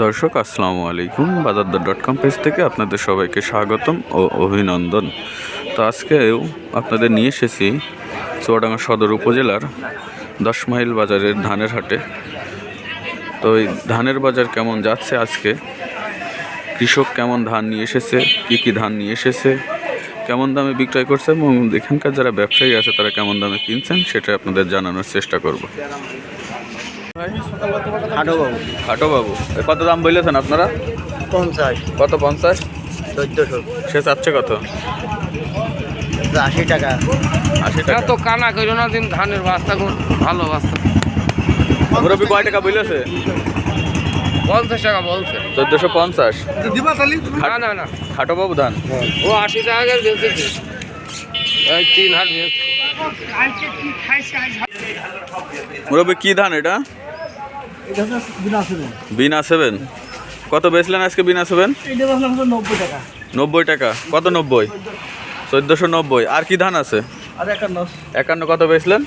দর্শক, আসসালামু আলাইকুম। বাজারদর ডট কম পেজ থেকে আপনাদের সবাইকে স্বাগতম ও অভিনন্দন। তো আজকেও আপনাদের নিয়ে এসেছি চুয়াডাঙ্গা সদর উপজেলার দশ মাইল বাজারের ধানের হাটে। তো এই ধানের বাজার কেমন যাচ্ছে আজকে? কৃষক কেমন ধান নিয়ে এসেছে? কী কী ধান নিয়ে এসেছে? কেমন দামে বিক্রয় করছে? এবং এখানকার যারা ব্যবসায়ী আছে, তারা কেমন দামে কিনছেন? সেটা আপনাদের জানানোর চেষ্টা করব। হাঁটো বাবু খাটো কত দাম বলেছেন আপনারা? পঞ্চাশ। কত পঞ্চাশ? চোদ্দশো। সে চাচ্ছে কত? আশি টাকা। আশি টাকা। এত কানা কইলো না দিন ধানের বাস্তা ভালো বাস্তা। মুরব্বী কয় টাকা বলেছে? পঞ্চাশ টাকা বলছে। চোদ্দশো পঞ্চাশ। না না না। খাটো বাবু ধান। ও আশি টাকা করে বেচেছে। এই তিন হাট বেচ মুরব্বী কি ধান এটা? BINA seven. কত বেচলেন আজকে বিনা সেভেন? নব্বই টাকা। নব্বই টাকা। কত নব্বই? চোদ্দোশো নব্বই। আর কি ধান আছে? আর একান্ন। কত বেচলেন?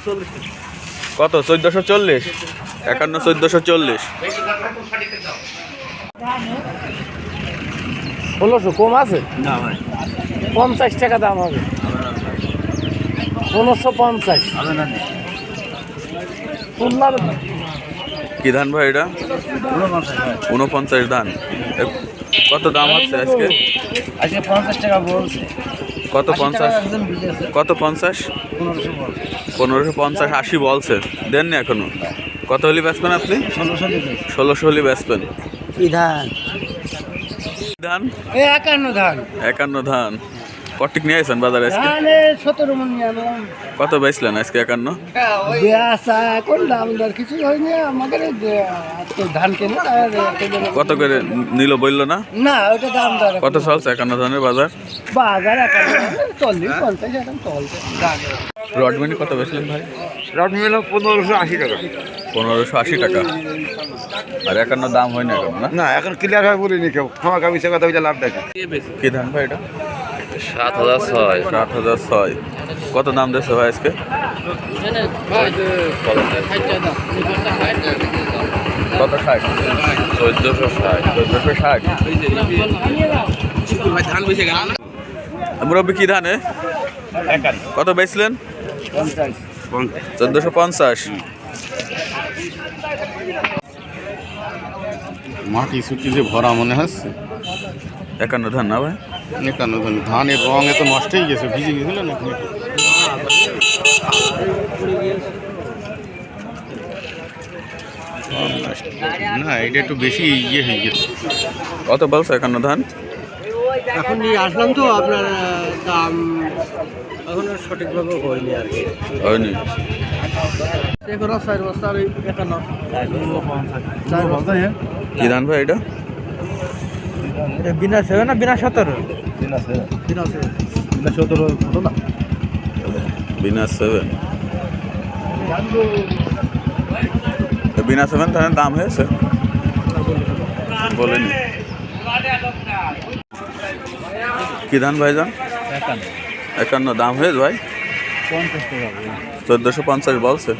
কত? চোদ্দোশো চল্লিশ? একান্ন চোদ্দোশো চল্লিশ। ষোলোশো কম আছে? না ভাই। পঞ্চাশ টাকা দাম হবে। পনেরোশো পঞ্চাশ। হবে তুললাম কি ধান ভাই এটা? উনপঞ্চাশ ধান। কত দাম হচ্ছে আজকে? আজকে পঞ্চাশ টাকা বলছে। কত পঞ্চাশ? কত পঞ্চাশ? পনেরোশো পঞ্চাশ আশি বলছে। দেননি এখনও? কত হলি বেচবেন আপনি? ষোলোশো হলি বেচবেন ধান? ধান? একান্ন ধান। একান্ন ধান। কটিক নিয়ে আসেন বাজারে আজকে? সতেরো মন নিয়ে কত বেচলেন আজকে একান্ন? বেসা এখন দাম দর কিছু হয়নি আমাদের তো ধান কেনে কত করে নিল বলল না? না ওটা দাম দর কত চলছে একান্ন ধানের বাজার? বাজার একান্ন চল্লিশ পঞ্চাশ এখন চলছে। রডমিনি কত বেচলেন ভাই? রড মিল পনেরোশো আশি টাকা। পনেরোশো আশি টাকা। আর একান্ন দাম হয় না এখন না? এখন ক্লিয়ার হয় বলিনি কেউ। ক্ষমা কামি কথা বলে লাভ দেখে কি ধান ভাই এটা? সাত হাজার ছয়। সাত হাজার ছয়। কত দাম দিয়েছে ভাই আজকে? কত ষাট? চোদ্দশো ষাট। চোদ্দশো ষাট মুরব্বী কি ধানে? কত বেচলেন? চোদ্দশো পঞ্চাশ। মাটি শুকি যে ভরা মনে হচ্ছে। একান্ন ধান না ভাই? একান্ন ধান ধানের রং এত নষ্ট হয়ে গেছে ভিজে গেছিল না না এটা একটু বেশি ইয়ে হয়ে গেছে। কত বলছো একান্ন ধান? এখন নিয়ে আসলাম তো আপনার দাম এখন আর সঠিকভাবে হয়নি আর কি। হয়নি। কি ধান ভাই এটা? বিনা সেভেন না বিনা সতেরো? বিনা সেভেন বিনা সতেরো কত না? বিনা সেভেন বিনা সেভেন ধানের দাম হয়েছে? বলেনি। কি ধান ভাই যান একান্ন। দাম হয়েছে ভাই? চোদ্দোশো পঞ্চাশ বলছে।